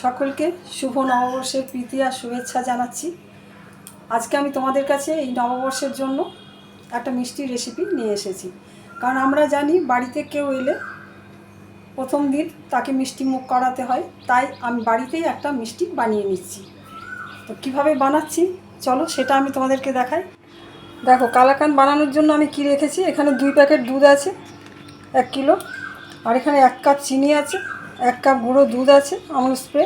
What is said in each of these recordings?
সকলকে শুভ নববর্ষের প্রীতি আর শুভেচ্ছা জানাচ্ছি। আজকে আমি তোমাদের কাছে এই নববর্ষের জন্য একটা মিষ্টির রেসিপি নিয়ে এসেছি। কারণ আমরা জানি বাড়িতে কেউ এলে প্রথম দিন তাকে মিষ্টি মুখ করাতে হয়, তাই আমি বাড়িতেই একটা মিষ্টি বানিয়ে নিচ্ছি। তো কীভাবে বানাচ্ছি? চলো সেটা আমি তোমাদেরকে দেখাই। দেখো, কালাকান বানানোর জন্য আমি কি রেখেছি? এখানে দুই প্যাকেট দুধ আছে, এক কিলো। আর এখানে এক কাপ চিনি আছে। এক কাপ গুঁড়ো দুধ আছে, আমুল স্প্রে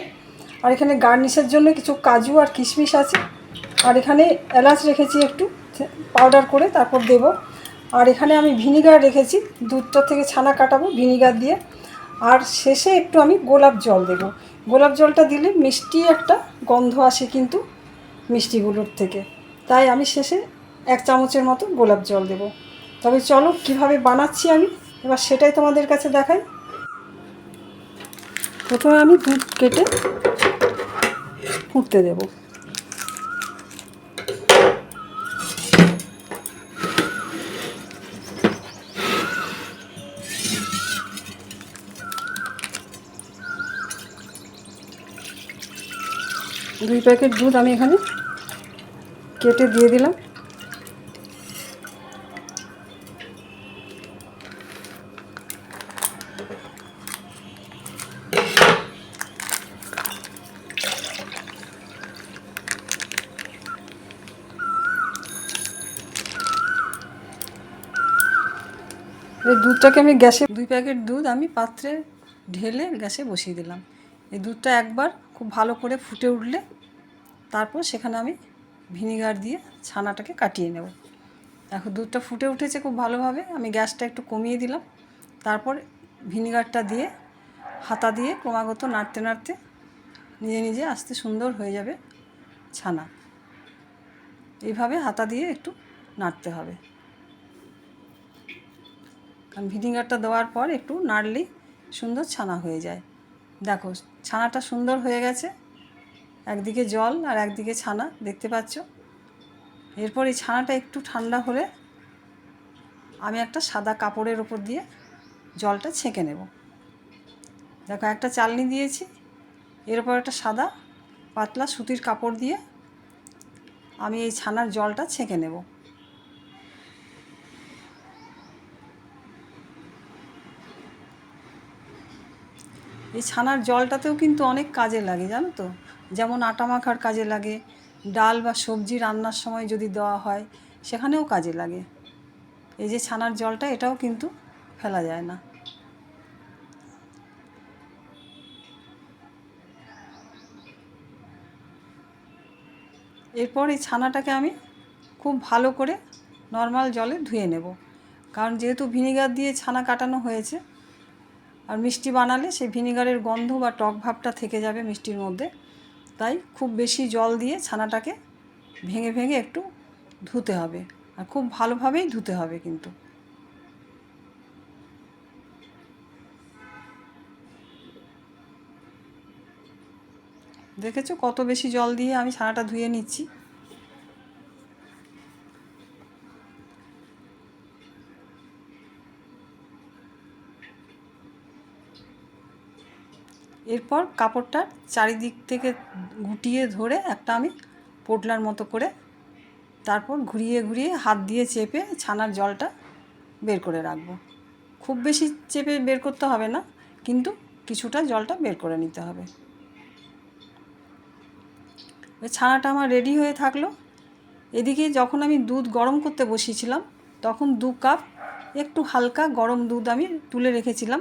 আর এখানে গার্নিশের জন্য কিছু কাজু আর কিশমিশ আছে। আর এখানে এলাচ রেখেছি একটু পাউডার করে তারপর দেব। আর এখানে আমি ভিনিগার রেখেছি দুধটা থেকে ছানা কাটাবো ভিনিগার দিয়ে। আর শেষে একটু আমি গোলাপ জল দেব। গোলাপ জলটা দিলে মিষ্টি একটা গন্ধ আসে কিন্তু মিষ্টিগুলোর থেকে। তাই আমি শেষে এক চামচের মতো গোলাপ জল দেব। তবে চলো কীভাবে বানাচ্ছি আমি, এবার সেটাই তোমাদের কাছে দেখাই। প্রথমে আমি দুধ কেটে ফুটতে দেব। দুই প্যাকেট দুধ আমি এখানে কেটে দিয়ে দিলাম। দুধটাকে আমি গ্যাসে, দুই প্যাকেট দুধ আমি পাত্রে ঢেলে গ্যাসে বসিয়ে দিলাম। এই দুধটা একবার খুব ভালো করে ফুটে উঠলে তারপর সেখানে আমি ভিনিগার দিয়ে ছানাটাকে কাটিয়ে নেব। এখন দুধটা ফুটে উঠেছে খুব ভালোভাবে, আমি গ্যাসটা একটু কমিয়ে দিলাম। তারপর ভিনিগারটা দিয়ে হাতা দিয়ে ক্রমাগত নাড়তে নাড়তে নিজে নিজে আস্তে সুন্দর হয়ে যাবে ছানা। এইভাবে হাতা দিয়ে একটু নাড়তে হবে। কারণ ভিনিগারটা দেওয়ার পর একটু নাড়লেই সুন্দর ছানা হয়ে যায়। দেখো, ছানাটা সুন্দর হয়ে গেছে। একদিকে জল আর একদিকে ছানা, দেখতে পাচ্ছ? এরপর এই ছানাটা একটু ঠান্ডা হলে আমি একটা সাদা কাপড়ের ওপর দিয়ে জলটা ছেঁকে নেব। দেখো, একটা চালনি দিয়েছি, এরপর একটা সাদা পাতলা সুতির কাপড় দিয়ে আমি এই ছানার জলটা ছেঁকে নেব। এই ছানার জলটাতেও কিন্তু অনেক কাজে লাগে, জানো তো? যেমন আটা মাখার কাজে লাগে, ডাল বা সবজি রান্নার সময় যদি দেওয়া হয়, সেখানেও কাজে লাগে। এই যে ছানার জলটা, এটাও কিন্তু ফেলা যায় না। এরপর এই ছানাটাকে আমি খুব ভালো করে নর্মাল জলে ধুয়ে নেব। কারণ যেহেতু ভিনিগার দিয়ে ছানা কাটানো হয়েছে আর মিষ্টি বানালে সেই ভিনিগারের গন্ধ বা টক ভাবটা থেকে যাবে মিষ্টির মধ্যে। তাই খুব বেশি জল দিয়ে ছানাটাকে ভেঙে ভেঙে একটু ধুতে হবে। আর খুব ভালোভাবেই ধুতে হবে কিন্তু। দেখেছ কত বেশি জল দিয়ে আমি ছানাটা ধুয়ে নিচ্ছি? এরপর কাপড়টার চারিদিক থেকে গুটিয়ে ধরে একটা আমি পোটলার মতো করে তারপর ঘুরিয়ে ঘুরিয়ে হাত দিয়ে চেপে ছানার জলটা বের করে রাখব। খুব বেশি চেপে বের করতে হবে না, কিন্তু কিছুটা জলটা বের করে নিতে হবে। ছানাটা আমার রেডি হয়ে থাকল। এদিকে যখন আমি দুধ গরম করতে বসিয়েছিলাম, তখন দু কাপ একটু হালকা গরম দুধ আমি তুলে রেখেছিলাম।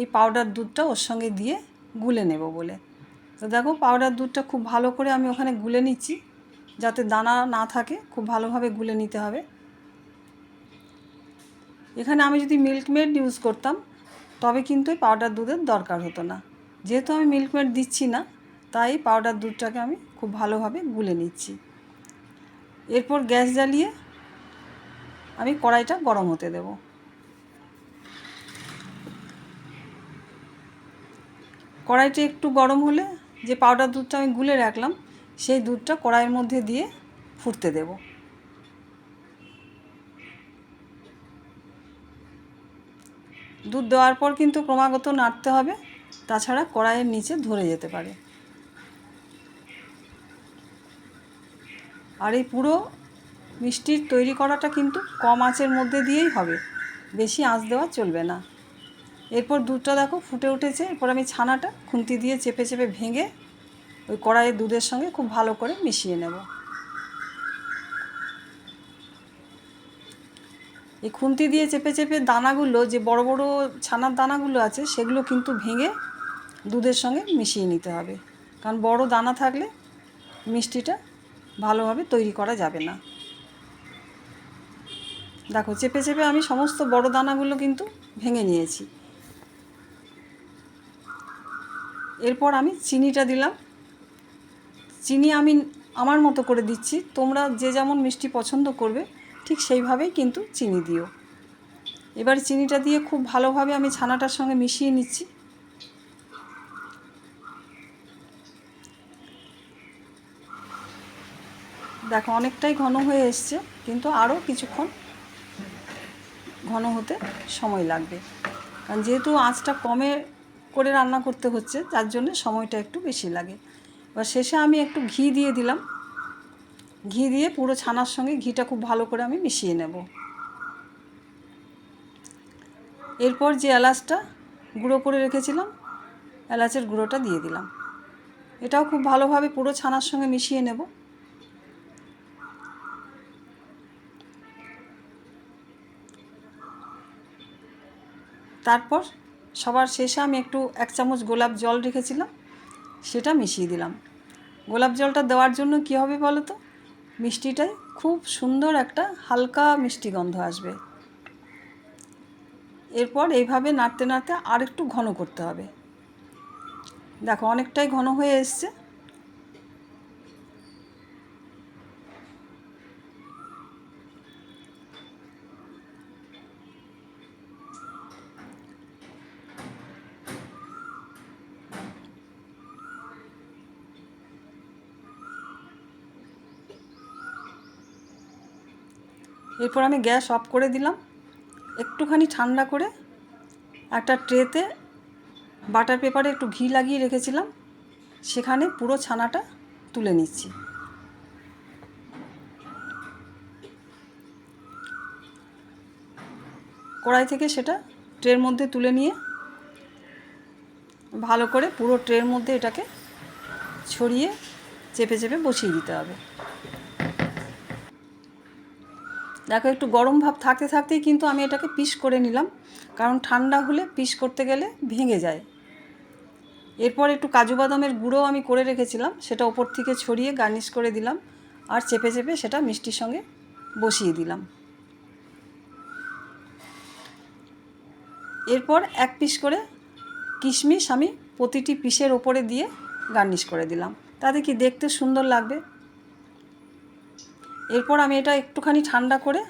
এই পাউডার দুধটা ওর সঙ্গে দিয়ে গুলে নেব বলে। তো দেখো পাউডার দুধটা খুব ভালো করে আমি ওখানে গুলে নিচ্ছি, যাতে দানা না থাকে, খুব ভালোভাবে গুলে নিতে হবে। এখানে আমি যদি মিল্কমেড ইউজ করতাম, তবে কিন্তু এই পাউডার দুধের দরকার হতো না। যেহেতু আমি মিল্কমেড দিচ্ছি না, তাই পাউডার দুধটাকে আমি খুব ভালোভাবে গুলে নিচ্ছি। এরপর গ্যাস জ্বালিয়ে আমি কড়াইটা গরম হতে দেবো। কড়াইটা একটু গরম হলে যে পাউডার দুধটা আমি গুলে রাখলাম, সেই দুধটা কড়াইয়ের মধ্যে দিয়ে ফুটতে দেব। দুধ দেওয়ার পর কিন্তু ক্রমাগত নাড়তে হবে, তাছাড়া কড়াইয়ের নিচে ধরে যেতে পারে। আর এই পুরো মিষ্টির তৈরি করাটা কিন্তু কম আঁচের মধ্যে দিয়েই হবে, বেশি আঁচ দেওয়া চলবে না। এরপর দুধটা দেখো ফুটে উঠেছে। এরপর আমি ছানাটা খুন্তি দিয়ে চেপে চেপে ভেঙে ওই কড়াইয়ের দুধের সঙ্গে খুব ভালো করে মিশিয়ে নেব। এই খুন্তি দিয়ে চেপে চেপে দানাগুলো, যে বড় বড় ছানার দানাগুলো আছে, সেগুলো কিন্তু ভেঙে দুধের সঙ্গে মিশিয়ে নিতে হবে। কারণ বড় দানা থাকলে মিষ্টিটা ভালোভাবে তৈরি করা যাবে না। দেখো, চেপে চেপে আমি সমস্ত বড় দানাগুলো কিন্তু ভেঙে নিয়েছি। এরপর আমি চিনিটা দিলাম। চিনি আমি আমার মতো করে দিচ্ছি। তোমরা যে যেমন মিষ্টি পছন্দ করবে, ঠিক সেইভাবেই কিন্তু চিনি দিও। এবার চিনিটা দিয়ে খুব ভালোভাবে আমি ছানাটার সঙ্গে মিশিয়ে নিচ্ছি। দেখো, অনেকটাই ঘন হয়ে এসছে, কিন্তু আরও কিছুক্ষণ ঘন হতে সময় লাগবে। কারণ যেহেতু আঁচটা কমে করে রান্না করতে হচ্ছে যার জন্য সময়টা একটু বেশি লাগে। এবার শেষে আমি একটু ঘি দিয়ে দিলাম। ঘি দিয়ে পুরো ছানার সঙ্গে ঘিটা খুব ভালো করে আমি মিশিয়ে নেব। এরপর যে এলাচটা গুঁড়ো করে রেখেছিলাম, এলাচের গুঁড়োটা দিয়ে দিলাম। এটাও খুব ভালোভাবে পুরো ছানার সঙ্গে মিশিয়ে নেব। তারপর সবার শেষে আমি একটু এক চামচ গোলাপ জল রেখেছিলাম, সেটা মিশিয়ে দিলাম। গোলাপ জলটা দেওয়ার জন্য কী হবে বলো তো? মিষ্টিটায় খুব সুন্দর একটা হালকা মিষ্টি গন্ধ আসবে। এরপর এইভাবে নাড়তে নাড়তে আর একটু ঘন করতে হবে। দেখো, অনেকটাই ঘন হয়ে এসছে। এরপর আমি গ্যাস অফ করে দিলাম। একটুখানি ঠান্ডা করে একটা ট্রেতে বাটার পেপারে একটু ঘি লাগিয়ে রেখেছিলাম। সেখানে পুরো ছানাটা তুলে নিচ্ছি। কড়াই থেকে সেটা ট্রের মধ্যে তুলে নিয়ে ভালো করে পুরো ট্রের মধ্যে এটাকে ছড়িয়ে চেপে চেপে বসিয়ে দিতে হবে। দেখো, একটু গরম ভাব থাকতে থাকতেই কিন্তু আমি এটাকে পিস করে নিলাম। কারণ ঠান্ডা হলে পিস করতে গেলে ভেঙে যায়। এরপর একটু কাজু বাদামের গুঁড়ো আমি করে রেখেছিলাম। সেটা ওপর থেকে ছড়িয়ে গার্নিশ করে দিলাম আর চেপে চেপে সেটা মিষ্টির সঙ্গে বসিয়ে দিলাম। এরপর এক পিস করে কিশমিশ আমি প্রতিটি পিসের ওপরে দিয়ে গার্নিশ করে দিলাম। তাতে কি দেখতে সুন্দর লাগবে? এরপর আমি এটা একটুখানি ঠান্ডা করে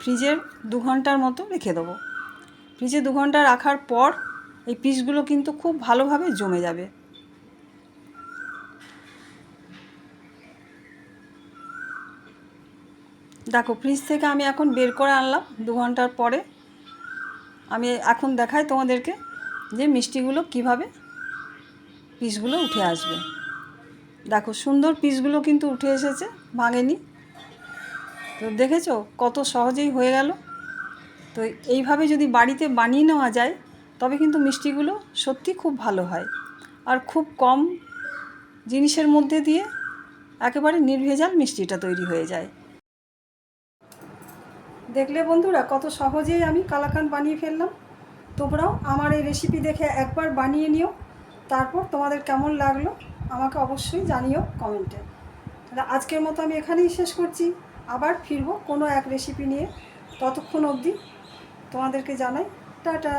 ফ্রিজের দু ঘণ্টার মতো রেখে দেবো। ফ্রিজে দু ঘণ্টা রাখার পর এই পিসগুলো কিন্তু খুব ভালোভাবে জমে যাবে। দেখো, ফ্রিজ থেকে আমি এখন বের করে আনলাম দু ঘণ্টার পরে। আমি এখন দেখাই তোমাদেরকে যে মিষ্টিগুলো কীভাবে পিসগুলো উঠে আসবে। দেখো, সুন্দর পিসগুলো কিন্তু উঠে এসেছে, ভাঙেনি। তো দেখেছ? কত সহজেই হয়ে গেল। তো এইভাবে যদি বাড়িতে বানিয়ে নেওয়া যায়, তবে কিন্তু মিষ্টিগুলো সত্যি খুব ভালো হয়। আর খুব কম জিনিসের মধ্যে দিয়ে একেবারে নির্ভেজাল মিষ্টিটা তৈরি হয়ে যায়। দেখলে বন্ধুরা, কত সহজেই আমি কালাকান বানিয়ে ফেললাম। তোমরাও আমার এই রেসিপি দেখে একবার বানিয়ে নিও। তারপর তোমাদের কেমন লাগল, আমাকে অবশ্যই জানিও কমেন্টে। তাহলে আজকের মতো আমি এখানেই শেষ করছি। আবার ফিরবো কোনো এক রেসিপি নিয়ে। ততক্ষণ অবধি তোমাদেরকে জানাই টাটা।